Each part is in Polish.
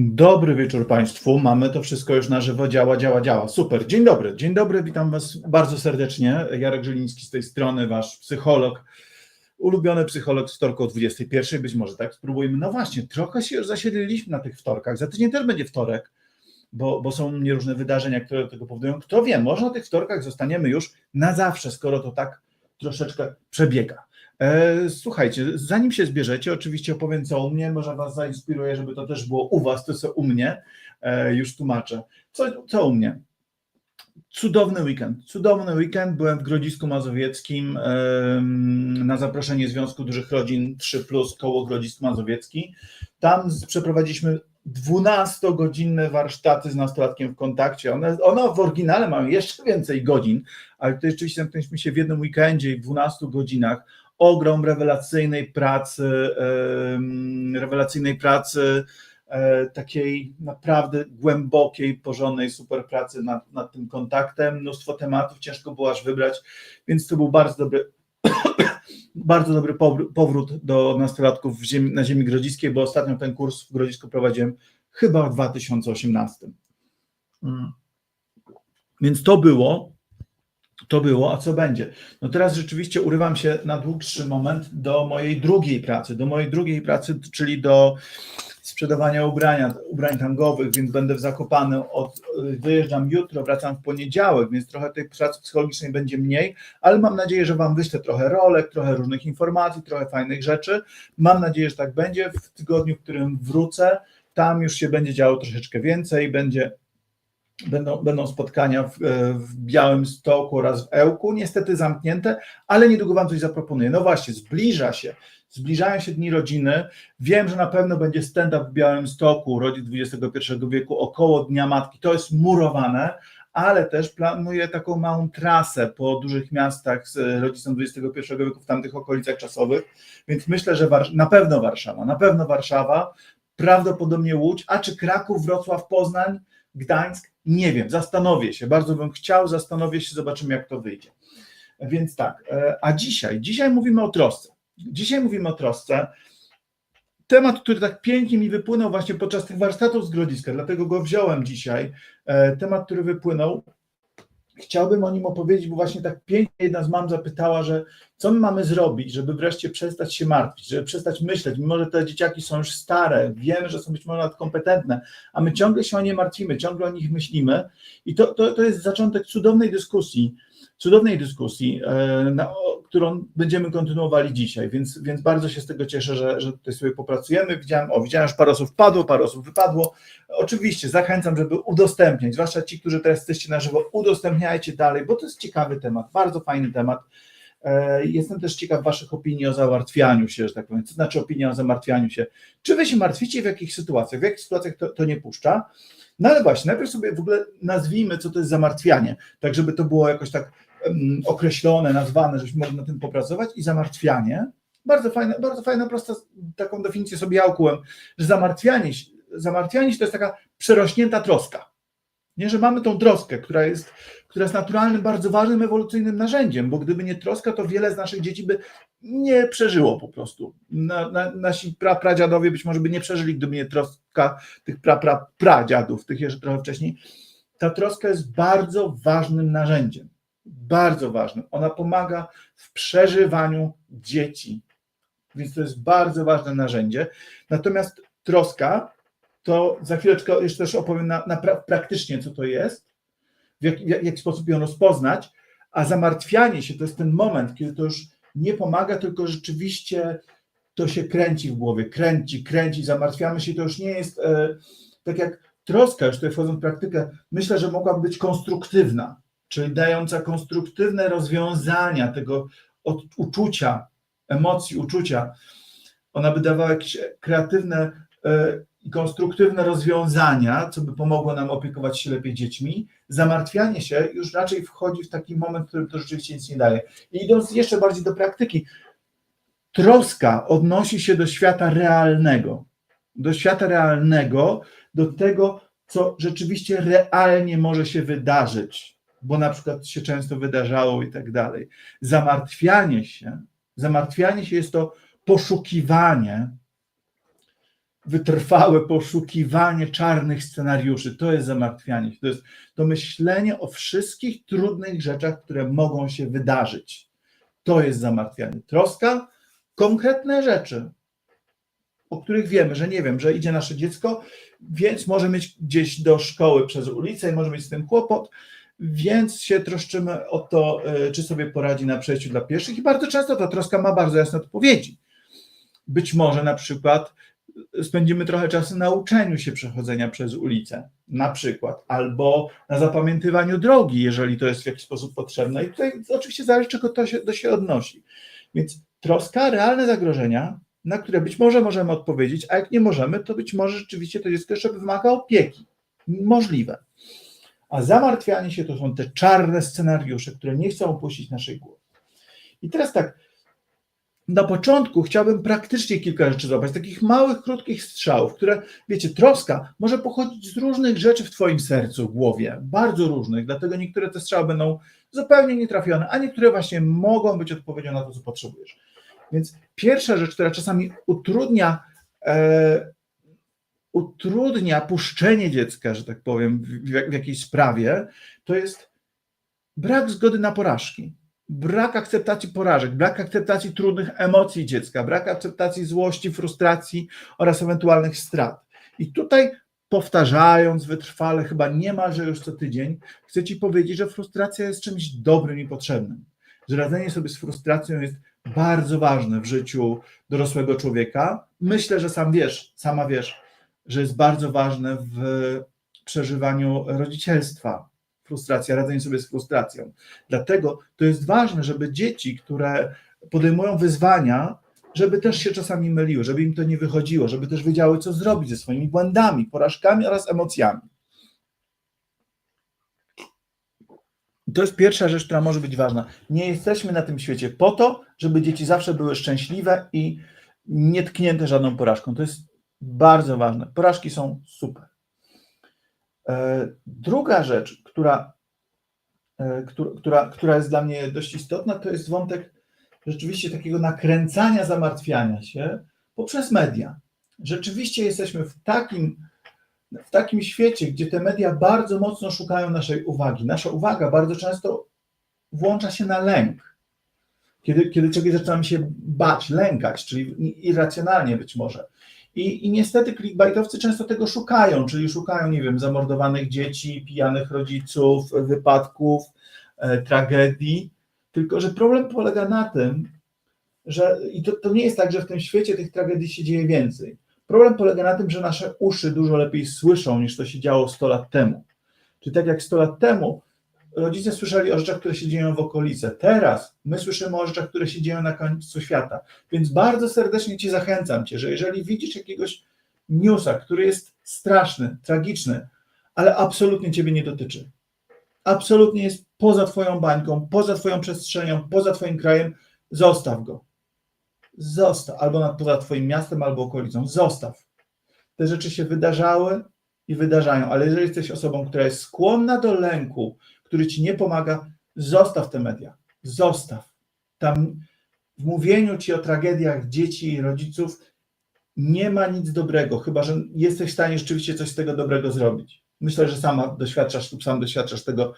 Dobry wieczór Państwu. Mamy to wszystko już na żywo. Działa, działa, działa. Super. Dzień dobry. Dzień dobry. Witam Was bardzo serdecznie. Jarek Żyliński z tej strony, Wasz psycholog. Ulubiony psycholog wtorku o 21. Być może tak spróbujmy. No właśnie, trochę się już zasiedliliśmy na tych wtorkach. Za tydzień też będzie wtorek, bo, bo są różne wydarzenia, które do tego powodują. Kto wie, może na tych wtorkach zostaniemy już na zawsze, skoro to tak troszeczkę przebiega. E, Słuchajcie, zanim się zbierzecie, oczywiście opowiem co u mnie, może Was zainspiruje, żeby to też było u Was, to co u mnie, E, już tłumaczę. Co, co u mnie? Cudowny weekend, cudowny weekend, byłem w Grodzisku Mazowieckim na zaproszenie Związku Dużych Rodzin 3+, koło Grodzisk Mazowiecki. Tam przeprowadziliśmy 12-godzinne warsztaty z nastolatkiem w kontakcie. One, one w oryginale mają jeszcze więcej godzin, ale tutaj rzeczywiście zamknęliśmy się w jednym weekendzie i w 12 godzinach ogrom rewelacyjnej pracy, rewelacyjnej pracy, e, takiej naprawdę głębokiej, porządnej, super pracy nad, nad tym kontaktem. Mnóstwo tematów, ciężko było aż wybrać, więc to był bardzo dobry, bardzo dobry powr- powrót do nastolatków ziemi, na ziemi grodziskiej, bo ostatnio ten kurs w Grodzisku prowadziłem chyba w 2018. Mm. Więc to było, to było, a co będzie? No teraz rzeczywiście urywam się na dłuższy moment do mojej drugiej pracy, do mojej drugiej pracy, czyli do sprzedawania ubrania, ubrań tangowych, więc będę w Zakopane, od, wyjeżdżam jutro, wracam w poniedziałek, więc trochę tej pracy psychologicznej będzie mniej, ale mam nadzieję, że Wam wyślę trochę rolek, trochę różnych informacji, trochę fajnych rzeczy. Mam nadzieję, że tak będzie. W tygodniu, w którym wrócę, tam już się będzie działo troszeczkę więcej, będzie Będą, będą spotkania w, e, w Białym Stoku oraz w Ełku, niestety zamknięte, ale niedługo Wam coś zaproponuję. No właśnie, zbliża się, zbliżają się dni rodziny. Wiem, że na pewno będzie stand-up w Białym Stoku, rodzic XXI wieku, około Dnia Matki. To jest murowane, ale też planuję taką małą trasę po dużych miastach z rodzicem XXI wieku w tamtych okolicach czasowych, więc myślę, że na pewno Warszawa, na pewno Warszawa, prawdopodobnie Łódź, a czy Kraków, Wrocław, Poznań, Gdańsk? Nie wiem, zastanowię się, bardzo bym chciał, zastanowię się, zobaczymy jak to wyjdzie. Więc tak, e, a dzisiaj, dzisiaj mówimy o trosce. Dzisiaj mówimy o trosce. Temat, który tak pięknie mi wypłynął właśnie podczas tych warsztatów z Grodziska, dlatego go wziąłem dzisiaj. E, Temat, który wypłynął, chciałbym o nim opowiedzieć, bo właśnie tak pięknie jedna z mam zapytała, że co my mamy zrobić, żeby wreszcie przestać się martwić, żeby przestać myśleć, mimo że te dzieciaki są już stare, wiemy, że są być może nadkompetentne, a my ciągle się o nie martwimy, ciągle o nich myślimy. I to, to, to jest zaczątek cudownej dyskusji, cudownej dyskusji, e, na, którą będziemy kontynuowali dzisiaj, więc, więc bardzo się z tego cieszę, że, że tutaj sobie popracujemy. Widziałem, o, widziałem, że parę osób wpadło, parę osób wypadło. Oczywiście zachęcam, żeby udostępniać, zwłaszcza ci, którzy teraz jesteście na żywo, udostępniajcie dalej, bo to jest ciekawy temat, bardzo fajny temat. E, Jestem też ciekaw Waszych opinii o zamartwianiu się, że tak powiem. Co znaczy opinia o zamartwianiu się? Czy Wy się martwicie w jakich sytuacjach? W jakich sytuacjach to, to nie puszcza? No ale właśnie, najpierw sobie w ogóle nazwijmy, co to jest zamartwianie, tak żeby to było jakoś tak określone, nazwane, żebyśmy mogli na tym popracować. I zamartwianie, bardzo fajna, bardzo fajna, prosta, taką definicję sobie ja ukułem, że zamartwianie zamartwianie się to jest taka przerośnięta troska. Nie, że mamy tą troskę, która jest, która jest naturalnym, bardzo ważnym, ewolucyjnym narzędziem, bo gdyby nie troska, to wiele z naszych dzieci by nie przeżyło po prostu. Na, na, nasi pra, pradziadowie być może by nie przeżyli, gdyby nie troska tych pra, pra, pradziadów, tych jeszcze trochę wcześniej. Ta troska jest bardzo ważnym narzędziem. Bardzo ważnym. Ona pomaga w przeżywaniu dzieci. Więc to jest bardzo ważne narzędzie. Natomiast troska to za chwileczkę jeszcze też opowiem na, na pra, praktycznie, co to jest, w jak, w jaki sposób ją rozpoznać, a zamartwianie się to jest ten moment, kiedy to już nie pomaga, tylko rzeczywiście to się kręci w głowie, kręci, kręci, zamartwiamy się, to już nie jest e, tak jak troska, już tutaj wchodząc w praktykę, myślę, że mogłaby być konstruktywna, czyli dająca konstruktywne rozwiązania tego od, uczucia, emocji, uczucia. Ona by dawała jakieś kreatywne e, i konstruktywne rozwiązania, co by pomogło nam opiekować się lepiej dziećmi. Zamartwianie się już raczej wchodzi w taki moment, w którym to rzeczywiście nic nie daje. I idąc jeszcze bardziej do praktyki, troska odnosi się do świata realnego. Do świata realnego, do tego, co rzeczywiście realnie może się wydarzyć, bo na przykład się często wydarzało i tak dalej. Zamartwianie się, zamartwianie się jest to poszukiwanie wytrwałe poszukiwanie czarnych scenariuszy. To jest zamartwianie się. To jest to myślenie o wszystkich trudnych rzeczach, które mogą się wydarzyć. To jest zamartwianie. Troska, konkretne rzeczy, o których wiemy, że nie wiem, że idzie nasze dziecko, więc może mieć gdzieś do szkoły przez ulicę i może mieć z tym kłopot, więc się troszczymy o to, y, czy sobie poradzi na przejściu dla pieszych i bardzo często ta troska ma bardzo jasne odpowiedzi. Być może na przykład spędzimy trochę czasu na uczeniu się przechodzenia przez ulicę, na przykład, albo na zapamiętywaniu drogi, jeżeli to jest w jakiś sposób potrzebne. I tutaj oczywiście zależy, czego to się, to się odnosi. Więc troska, realne zagrożenia, na które być może możemy odpowiedzieć, a jak nie możemy, to być może rzeczywiście to dziecko jeszcze wymaga opieki. Możliwe. A zamartwianie się to są te czarne scenariusze, które nie chcą opuścić naszej głowy. I teraz tak, na początku chciałbym praktycznie kilka rzeczy zobaczyć, takich małych, krótkich strzałów, które, wiecie, troska może pochodzić z różnych rzeczy w Twoim sercu, głowie, bardzo różnych, dlatego niektóre te strzały będą zupełnie nietrafione, a niektóre właśnie mogą być odpowiedzią na to, co potrzebujesz. Więc pierwsza rzecz, która czasami utrudnia, e, utrudnia puszczenie dziecka, że tak powiem, w, w jakiejś sprawie, to jest brak zgody na porażki brak akceptacji porażek, brak akceptacji trudnych emocji dziecka, brak akceptacji złości, frustracji oraz ewentualnych strat. I tutaj powtarzając wytrwale, chyba niemalże już co tydzień, chcę Ci powiedzieć, że frustracja jest czymś dobrym i potrzebnym. Że radzenie sobie z frustracją jest bardzo ważne w życiu dorosłego człowieka. Myślę, że sam wiesz, sama wiesz, że jest bardzo ważne w przeżywaniu rodzicielstwa, frustracja, radzenie sobie z frustracją. Dlatego to jest ważne, żeby dzieci, które podejmują wyzwania, żeby też się czasami myliły, żeby im to nie wychodziło, żeby też wiedziały, co zrobić ze swoimi błędami, porażkami oraz emocjami. To jest pierwsza rzecz, która może być ważna. Nie jesteśmy na tym świecie po to, żeby dzieci zawsze były szczęśliwe i nietknięte żadną porażką. To jest bardzo ważne. Porażki są super. E, druga rzecz, która, e, która, która jest dla mnie dość istotna, to jest wątek rzeczywiście takiego nakręcania, zamartwiania się poprzez media. Rzeczywiście jesteśmy w takim, w takim świecie, gdzie te media bardzo mocno szukają naszej uwagi. Nasza uwaga bardzo często włącza się na lęk. Kiedy, kiedy czegoś zaczynamy się bać, lękać, czyli irracjonalnie być może i, I niestety clickbaitowcy często tego szukają, czyli szukają, nie wiem, zamordowanych dzieci, pijanych rodziców, wypadków, e, tragedii. Tylko, że problem polega na tym, że i to, to nie jest tak, że w tym świecie tych tragedii się dzieje więcej. Problem polega na tym, że nasze uszy dużo lepiej słyszą niż to się działo 100 lat temu. Czyli tak jak 100 lat temu rodzice słyszeli o rzeczach, które się dzieją w okolicy. Teraz my słyszymy o rzeczach, które się dzieją na końcu świata. Więc bardzo serdecznie Cię zachęcam Cię, że jeżeli widzisz jakiegoś newsa, który jest straszny, tragiczny, ale absolutnie Ciebie nie dotyczy, absolutnie jest poza Twoją bańką, poza Twoją przestrzenią, poza Twoim krajem, zostaw go. Zostaw, albo nad, poza Twoim miastem, albo okolicą. Zostaw. Te rzeczy się wydarzały i wydarzają, ale jeżeli jesteś osobą, która jest skłonna do lęku, który ci nie pomaga, zostaw te media. Zostaw. Tam w mówieniu ci o tragediach dzieci i rodziców nie ma nic dobrego, chyba że jesteś w stanie rzeczywiście coś z tego dobrego zrobić. Myślę, że sama doświadczasz lub sam doświadczasz tego,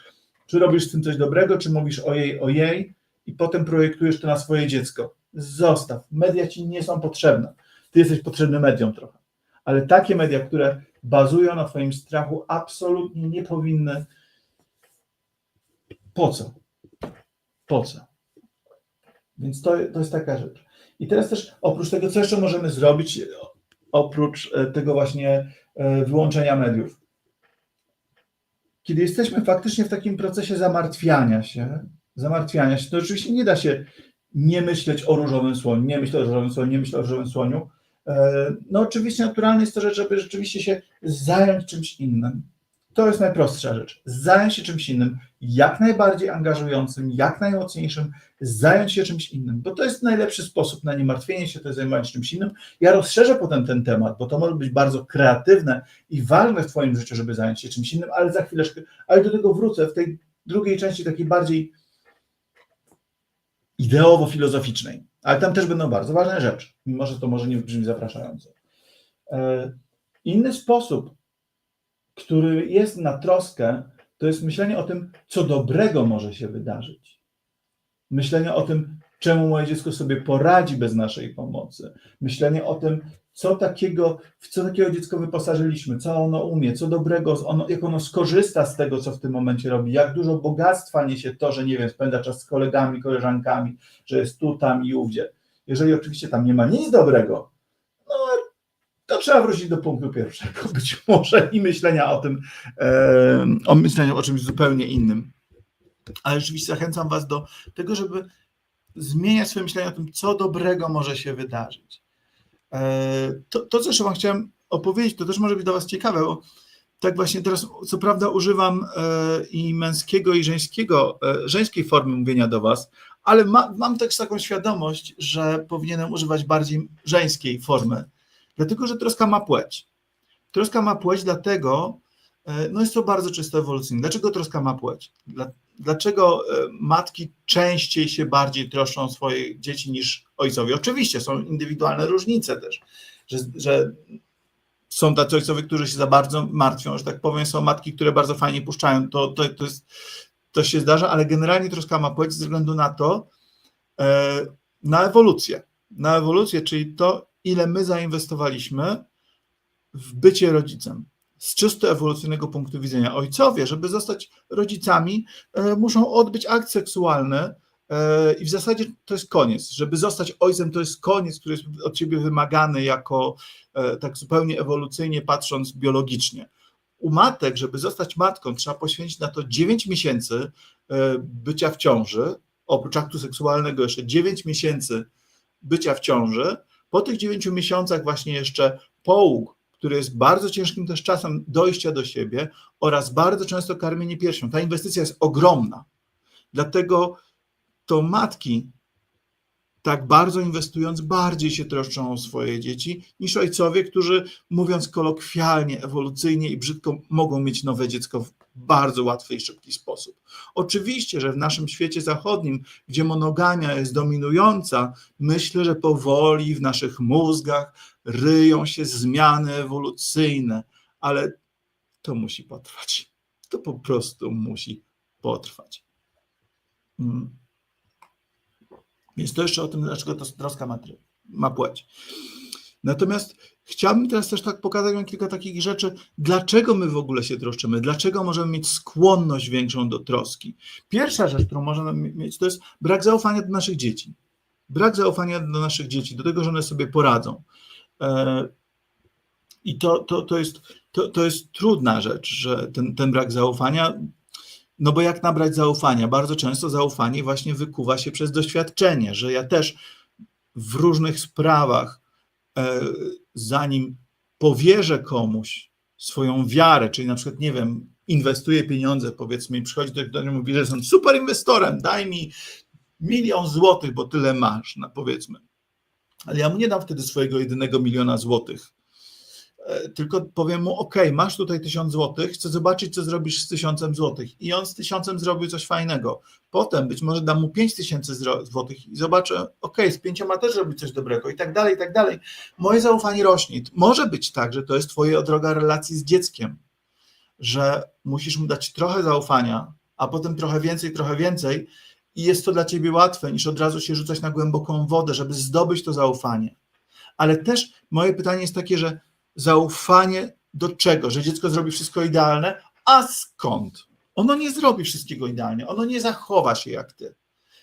czy robisz z tym coś dobrego, czy mówisz ojej, ojej i potem projektujesz to na swoje dziecko. Zostaw. Media ci nie są potrzebne. Ty jesteś potrzebny mediom trochę. Ale takie media, które bazują na twoim strachu, absolutnie nie powinny po co? Po co? Więc to, to jest taka rzecz. I teraz też oprócz tego, co jeszcze możemy zrobić, oprócz e, tego właśnie e, wyłączenia mediów. Kiedy jesteśmy faktycznie w takim procesie zamartwiania się, zamartwiania się, to oczywiście nie da się nie myśleć o różowym słoniu, nie myśleć o różowym słoniu, nie myśleć o różowym słoniu. No oczywiście naturalne jest to żeby rzeczywiście się zająć czymś innym. To jest najprostsza rzecz. Zająć się czymś innym, jak najbardziej angażującym, jak najmocniejszym, zająć się czymś innym, bo to jest najlepszy sposób na nie martwienie się, to jest zajmowanie się czymś innym. Ja rozszerzę potem ten temat, bo to może być bardzo kreatywne i ważne w Twoim życiu, żeby zająć się czymś innym, ale za chwileczkę, ale do tego wrócę w tej drugiej części, takiej bardziej ideowo-filozoficznej. Ale tam też będą bardzo ważne rzeczy, mimo że to może nie brzmi zapraszająco. E, Inny sposób, który jest na troskę, to jest myślenie o tym, co dobrego może się wydarzyć. Myślenie o tym, czemu moje dziecko sobie poradzi bez naszej pomocy. Myślenie o tym, co takiego, w co takiego dziecko wyposażyliśmy, co ono umie, co dobrego, ono, jak ono skorzysta z tego, co w tym momencie robi, jak dużo bogactwa niesie to, że nie wiem, spędza czas z kolegami, koleżankami, że jest tu, tam i ówdzie. Jeżeli oczywiście tam nie ma nic dobrego, to trzeba wrócić do punktu pierwszego, być może i myślenia o tym, o myśleniu o czymś zupełnie innym. Ale rzeczywiście zachęcam Was do tego, żeby zmieniać swoje myślenie o tym, co dobrego może się wydarzyć. E, To, to co jeszcze Wam chciałem opowiedzieć, to też może być dla Was ciekawe, bo tak właśnie teraz, co prawda, używam e, i męskiego, i żeńskiego, e, żeńskiej formy mówienia do Was, ale ma, mam też taką świadomość, że powinienem używać bardziej żeńskiej formy, dlatego że troska ma płeć. Troska ma płeć, dlatego, e, no jest to bardzo czysto ewolucyjne. Dlaczego troska ma płeć? Dla, dlaczego e, matki częściej się bardziej troszczą o swoje dzieci niż ojcowie? Oczywiście są indywidualne różnice też, że, że są tacy ojcowie, którzy się za bardzo martwią, że tak powiem, są matki, które bardzo fajnie puszczają, to, to, to, jest, to się zdarza, ale generalnie troska ma płeć ze względu na to, e, na ewolucję. Na ewolucję, czyli to, ile my zainwestowaliśmy w bycie rodzicem. Z czysto ewolucyjnego punktu widzenia. Ojcowie, żeby zostać rodzicami, e, muszą odbyć akt seksualny e, i w zasadzie to jest koniec. Żeby zostać ojcem, to jest koniec, który jest od ciebie wymagany jako e, tak zupełnie ewolucyjnie patrząc biologicznie. U matek, żeby zostać matką, trzeba poświęcić na to 9 miesięcy bycia w ciąży, oprócz aktu seksualnego jeszcze 9 miesięcy bycia w ciąży. Po tych 9 miesiącach właśnie jeszcze połóg, który jest bardzo ciężkim też czasem dojścia do siebie oraz bardzo często karmienie piersią. Ta inwestycja jest ogromna. Dlatego to matki, tak bardzo inwestując, bardziej się troszczą o swoje dzieci niż ojcowie, którzy mówiąc kolokwialnie, ewolucyjnie i brzydko mogą mieć nowe dziecko bardzo łatwy i szybki sposób. Oczywiście, że w naszym świecie zachodnim, gdzie monogamia jest dominująca, myślę, że powoli w naszych mózgach ryją się zmiany ewolucyjne, ale to musi potrwać. To po prostu musi potrwać. Mm. Więc to jeszcze o tym, dlaczego to troska ma, ma płeć. Natomiast chciałbym teraz też tak pokazać Wam kilka takich rzeczy, dlaczego my w ogóle się troszczymy, dlaczego możemy mieć skłonność większą do troski. Pierwsza rzecz, którą możemy mieć, to jest brak zaufania do naszych dzieci. Brak zaufania do naszych dzieci, do tego, że one sobie poradzą. E, I to, to, to, jest, to, to jest trudna rzecz, że ten, ten brak zaufania no bo jak nabrać zaufania? Bardzo często zaufanie właśnie wykuwa się przez doświadczenie, że ja też w różnych sprawach, e, zanim powierzę komuś swoją wiarę, czyli na przykład, nie wiem, inwestuję pieniądze, powiedzmy, i przychodzi do mnie i mówi, że jestem super inwestorem, daj mi milion złotych, bo tyle masz, no powiedzmy. Ale ja mu nie dam wtedy swojego jedynego miliona złotych, tylko powiem mu, ok, masz tutaj tysiąc złotych, chcę zobaczyć, co zrobisz z tysiącem złotych. I on z tysiącem zrobił coś fajnego. Potem być może dam mu pięć tysięcy złotych i zobaczę, ok, z pięcioma też robi coś dobrego i tak dalej, i tak dalej. Moje zaufanie rośnie. Może być tak, że to jest twoja droga relacji z dzieckiem, że musisz mu dać trochę zaufania, a potem trochę więcej, trochę więcej i jest to dla ciebie łatwe, niż od razu się rzucać na głęboką wodę, żeby zdobyć to zaufanie. Ale też moje pytanie jest takie, że zaufanie do czego? Że dziecko zrobi wszystko idealne? A skąd? Ono nie zrobi wszystkiego idealnie, ono nie zachowa się jak ty.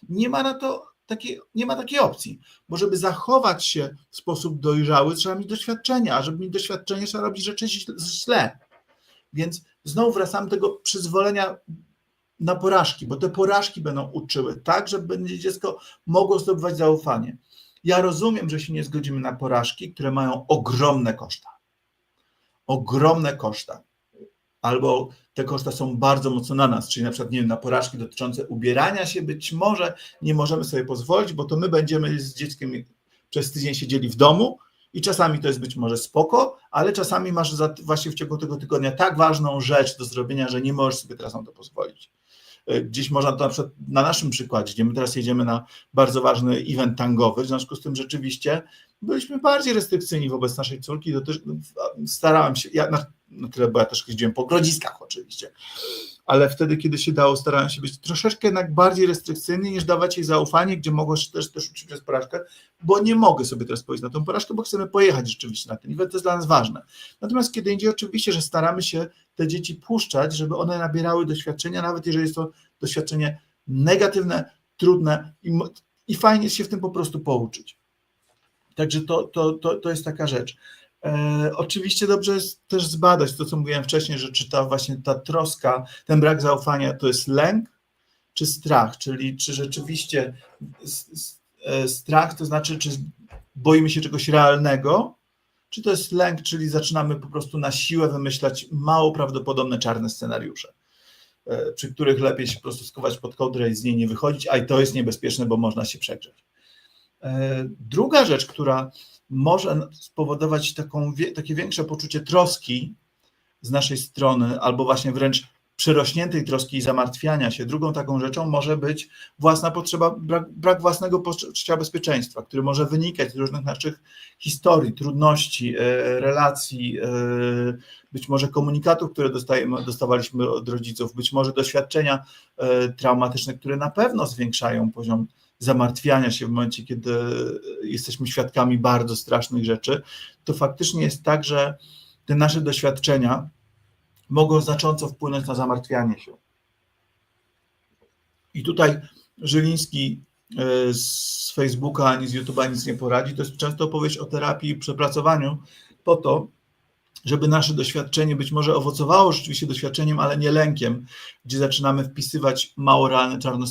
Nie ma na to takiej, nie ma takiej opcji, bo żeby zachować się w sposób dojrzały, trzeba mieć doświadczenie, a żeby mieć doświadczenie, trzeba robić rzeczy źle. Więc znowu wracam do tego przyzwolenia na porażki, bo te porażki będą uczyły, tak, żeby dziecko mogło zdobywać zaufanie. Ja rozumiem, że się nie zgodzimy na porażki, które mają ogromne koszta ogromne koszta. Albo te koszta są bardzo mocno na nas, czyli na przykład, nie wiem, na porażki dotyczące ubierania się być może nie możemy sobie pozwolić, bo to my będziemy z dzieckiem przez tydzień siedzieli w domu i czasami to jest być może spoko, ale czasami masz właśnie w ciągu tego tygodnia tak ważną rzecz do zrobienia, że nie możesz sobie teraz na to pozwolić. E, Gdzieś można to na przykład na naszym przykładzie, gdzie my teraz jedziemy na bardzo ważny event tangowy, w związku z tym rzeczywiście byliśmy bardziej restrykcyjni wobec naszej córki, to też starałem się, ja na, na tyle, bo ja też jeździłem po grodziskach oczywiście, ale wtedy, kiedy się dało, starałem się być troszeczkę jednak bardziej restrykcyjny, niż dawać jej zaufanie, gdzie mogłaś też, też uczyć przez porażkę, bo nie mogę sobie teraz powiedzieć na tą porażkę, bo chcemy pojechać rzeczywiście na ten event, to jest dla nas ważne. Natomiast kiedy indziej oczywiście, że staramy się te dzieci puszczać, żeby one nabierały doświadczenia, nawet jeżeli jest to doświadczenie negatywne, trudne i, i fajnie się w tym po prostu pouczyć. Także to, to, to, to jest taka rzecz. E, oczywiście dobrze jest też zbadać to, co mówiłem wcześniej, że czy ta właśnie ta troska, ten brak zaufania to jest lęk czy strach, czyli czy rzeczywiście e, strach to znaczy, czy boimy się czegoś realnego, czy to jest lęk, czyli zaczynamy po prostu na siłę wymyślać mało prawdopodobne czarne scenariusze, e, przy których lepiej się po prostu skować pod kołdrę i z niej nie wychodzić, a i to jest niebezpieczne, bo można się przegrzeć. Druga rzecz, która może spowodować taką, takie większe poczucie troski z naszej strony, albo właśnie wręcz przerośniętej troski i zamartwiania się. Drugą taką rzeczą może być własna potrzeba, brak, brak własnego poczucia bezpieczeństwa, który może wynikać z różnych naszych historii, trudności, e, relacji, e, być może komunikatów, które dostajemy, dostawaliśmy od rodziców, być może doświadczenia e, traumatyczne, które na pewno zwiększają poziom zamartwiania się w momencie, kiedy jesteśmy świadkami bardzo strasznych rzeczy, to faktycznie jest tak, że te nasze doświadczenia mogą znacząco wpłynąć na zamartwianie się. I tutaj Żyliński e, z Facebooka ani z YouTube'a nic nie poradzi. To jest często opowieść o terapii i przepracowaniu po to, żeby nasze doświadczenie być może owocowało rzeczywiście doświadczeniem, ale nie lękiem, gdzie zaczynamy wpisywać mało realne czarne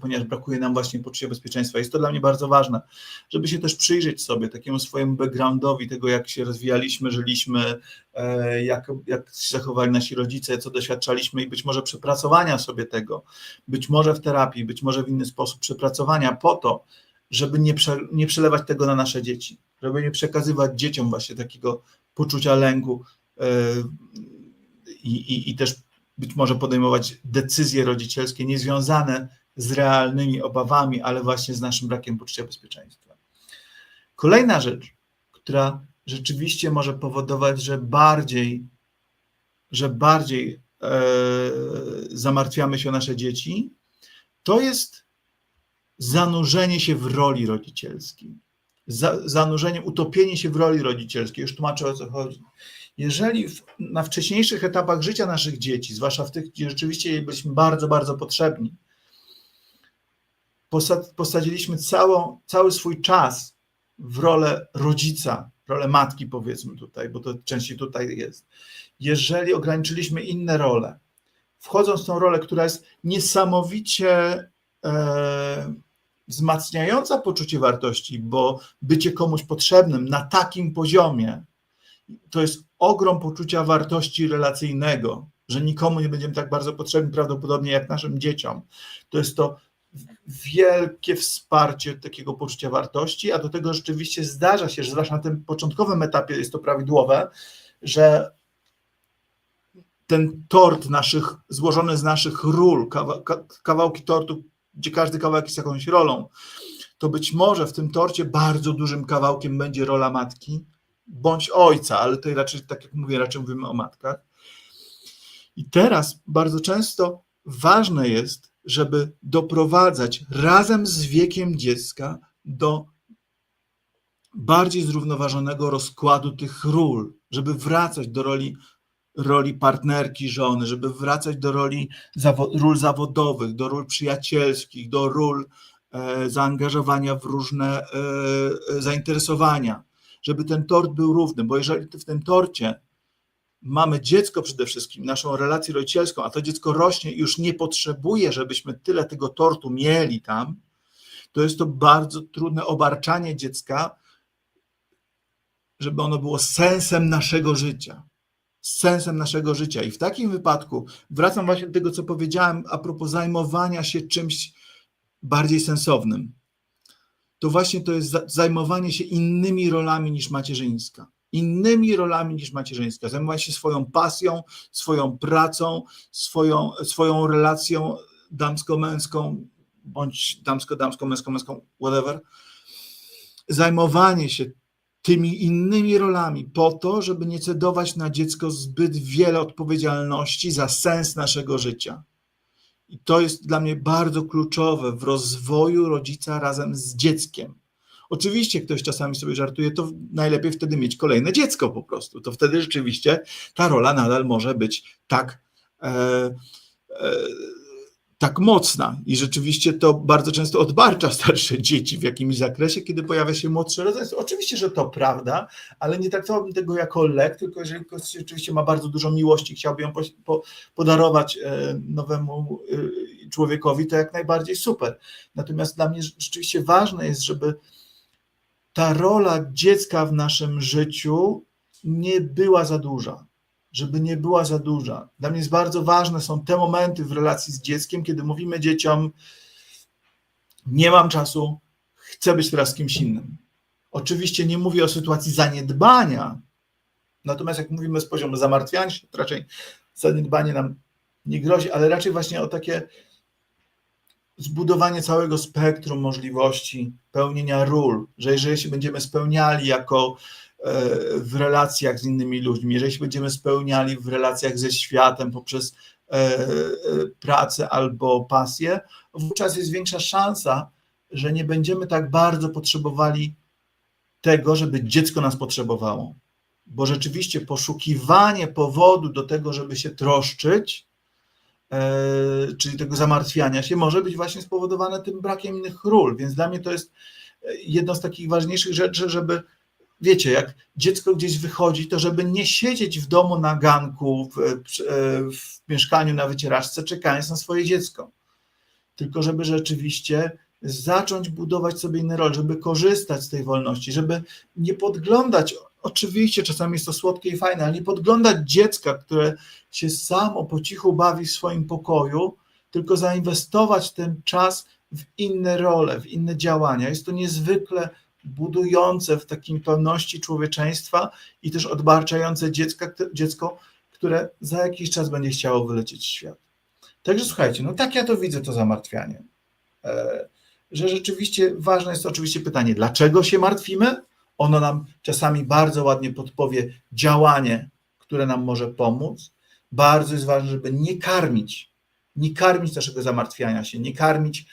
ponieważ brakuje nam właśnie poczucia bezpieczeństwa. Jest to dla mnie bardzo ważne, żeby się też przyjrzeć sobie takiemu swojemu backgroundowi, tego jak się rozwijaliśmy, żyliśmy, e, jak, jak się zachowali nasi rodzice, co doświadczaliśmy i być może przepracowania sobie tego, być może w terapii, być może w inny sposób przepracowania po to, żeby nie, prze, nie przelewać tego na nasze dzieci, żeby nie przekazywać dzieciom właśnie takiego poczucia lęku e, i, i, i też być może podejmować decyzje rodzicielskie niezwiązane z realnymi obawami, ale właśnie z naszym brakiem poczucia bezpieczeństwa. Kolejna rzecz, która rzeczywiście może powodować, że bardziej, że bardziej e, zamartwiamy się o nasze dzieci, to jest zanurzenie się w roli rodzicielskiej za, zanurzenie, utopienie się w roli rodzicielskiej. Już tłumaczę o co chodzi. Jeżeli w, na wcześniejszych etapach życia naszych dzieci, zwłaszcza w tych, gdzie rzeczywiście byliśmy bardzo, bardzo potrzebni, posad, posadziliśmy całą, cały swój czas w rolę rodzica, rolę matki, powiedzmy tutaj, bo to częściej tutaj jest. Jeżeli ograniczyliśmy inne role, wchodząc w tą rolę, która jest niesamowicie e, wzmacniająca poczucie wartości, bo bycie komuś potrzebnym na takim poziomie to jest ogrom poczucia wartości relacyjnego, że nikomu nie będziemy tak bardzo potrzebni prawdopodobnie jak naszym dzieciom. To jest to wielkie wsparcie takiego poczucia wartości, a do tego rzeczywiście zdarza się, że zwłaszcza na tym początkowym etapie jest to prawidłowe, że ten tort naszych, złożony z naszych ról, kawałki tortu, gdzie każdy kawałek jest jakąś rolą, to być może w tym torcie bardzo dużym kawałkiem będzie rola matki bądź ojca, ale tutaj raczej, tak jak mówię, raczej mówimy o matkach. I teraz bardzo często ważne jest, żeby doprowadzać razem z wiekiem dziecka do bardziej zrównoważonego rozkładu tych ról, żeby wracać do roli roli partnerki żony, żeby wracać do roli ról zawodowych, do ról przyjacielskich, do ról e, zaangażowania w różne e, zainteresowania, żeby ten tort był równy, bo jeżeli w tym torcie mamy dziecko przede wszystkim, naszą relację rodzicielską, a to dziecko rośnie i już nie potrzebuje, żebyśmy tyle tego tortu mieli tam, to jest to bardzo trudne obarczanie dziecka, żeby ono było sensem naszego życia sensem naszego życia. I w takim wypadku wracam właśnie do tego, co powiedziałem a propos zajmowania się czymś bardziej sensownym. To właśnie to jest zajmowanie się innymi rolami niż macierzyńska. Innymi rolami niż macierzyńska. Zajmowanie się swoją pasją, swoją pracą, swoją, swoją relacją damsko-męską, bądź damsko-damską, męsko-męską, whatever, zajmowanie się tymi innymi rolami po to, żeby nie cedować na dziecko zbyt wiele odpowiedzialności za sens naszego życia. I to jest dla mnie bardzo kluczowe w rozwoju rodzica razem z dzieckiem. Oczywiście ktoś czasami sobie żartuje, to najlepiej wtedy mieć kolejne dziecko po prostu. To wtedy rzeczywiście ta rola nadal może być tak, e, e, tak mocna. I rzeczywiście to bardzo często odbarcza starsze dzieci w jakimś zakresie, kiedy pojawia się młodsze rodzeństwo. Oczywiście, że to prawda, ale nie traktowałbym tego jako lek, tylko jeżeli ktoś rzeczywiście ma bardzo dużo miłości, chciałby ją po, po, podarować e, nowemu e, człowiekowi, to jak najbardziej super. Natomiast dla mnie rzeczywiście ważne jest, żeby ta rola dziecka w naszym życiu nie była za duża, żeby nie była za duża. Dla mnie jest bardzo ważne są te momenty w relacji z dzieckiem, kiedy mówimy dzieciom: Nie mam czasu, chcę być teraz kimś innym. Oczywiście nie mówię o sytuacji zaniedbania, natomiast jak mówimy z poziomu zamartwiania się, to raczej zaniedbanie nam nie grozi, ale raczej właśnie o takie zbudowanie całego spektrum możliwości pełnienia ról, że jeżeli się będziemy spełniali jako w relacjach z innymi ludźmi, jeżeli się będziemy spełniali w relacjach ze światem poprzez e, e, pracę albo pasję, wówczas jest większa szansa, że nie będziemy tak bardzo potrzebowali tego, żeby dziecko nas potrzebowało. Bo rzeczywiście poszukiwanie powodu do tego, żeby się troszczyć, E, czyli tego zamartwiania się, może być właśnie spowodowane tym brakiem innych ról. Więc dla mnie to jest e, jedno z takich ważniejszych rzeczy, żeby, wiecie, jak dziecko gdzieś wychodzi, to żeby nie siedzieć w domu na ganku, w, e, w mieszkaniu na wycieraczce, czekając na swoje dziecko. Tylko żeby rzeczywiście zacząć budować sobie inne role, żeby korzystać z tej wolności, żeby nie podglądać Oczywiście czasami jest to słodkie i fajne, ale nie podglądać dziecka, które się samo po cichu bawi w swoim pokoju, tylko zainwestować ten czas w inne role, w inne działania. Jest to niezwykle budujące w takiej pełności człowieczeństwa i też odbarczające dziecka, dziecko, które za jakiś czas będzie chciało wylecieć w świat. Także słuchajcie, no tak ja to widzę, to zamartwianie. E, że rzeczywiście ważne jest oczywiście pytanie, dlaczego się martwimy? Ono nam czasami bardzo ładnie podpowie działanie, które nam może pomóc. Bardzo jest ważne, żeby nie karmić, nie karmić naszego zamartwiania się, nie karmić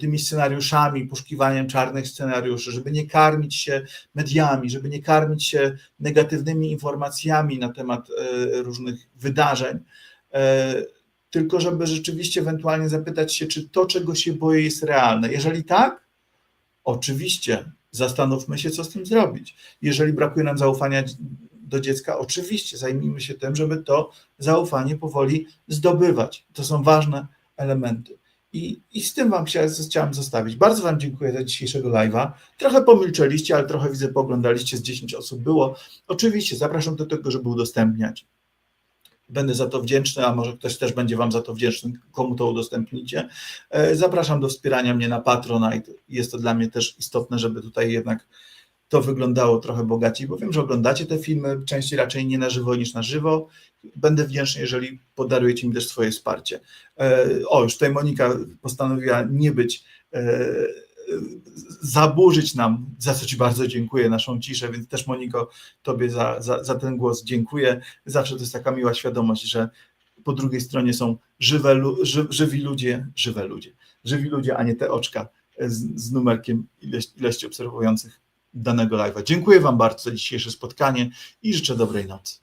tymi scenariuszami, poszukiwaniem czarnych scenariuszy, żeby nie karmić się mediami, żeby nie karmić się negatywnymi informacjami na temat e, różnych wydarzeń, e, tylko żeby rzeczywiście ewentualnie zapytać się, czy to, czego się boję, jest realne. Jeżeli tak, oczywiście zastanówmy się, co z tym zrobić. Jeżeli brakuje nam zaufania do dziecka, oczywiście zajmijmy się tym, żeby to zaufanie powoli zdobywać. To są ważne elementy. I, I z tym Wam chciałem zostawić. Bardzo Wam dziękuję za dzisiejszego live'a. Trochę pomilczeliście, ale trochę widzę, poglądaliście, z 10 osób było. Oczywiście zapraszam do tego, żeby udostępniać. Będę za to wdzięczny, a może ktoś też będzie Wam za to wdzięczny, komu to udostępnicie. E, zapraszam do wspierania mnie na Patronite. Jest to dla mnie też istotne, żeby tutaj jednak to wyglądało trochę bogaciej, bo wiem, że oglądacie te filmy częściej raczej nie na żywo niż na żywo. Będę wdzięczny, jeżeli podarujecie mi też swoje wsparcie. E, o, już tutaj Monika postanowiła nie być e, zaburzyć nam, za co Ci bardzo dziękuję, naszą ciszę, więc też Moniko, Tobie za, za, za ten głos dziękuję. Zawsze to jest taka miła świadomość, że po drugiej stronie są żywe, ży, żywi ludzie, żywe ludzie, żywi ludzie, a nie te oczka z, z numerkiem ilości obserwujących danego live'a. Dziękuję Wam bardzo za dzisiejsze spotkanie i życzę dobrej nocy.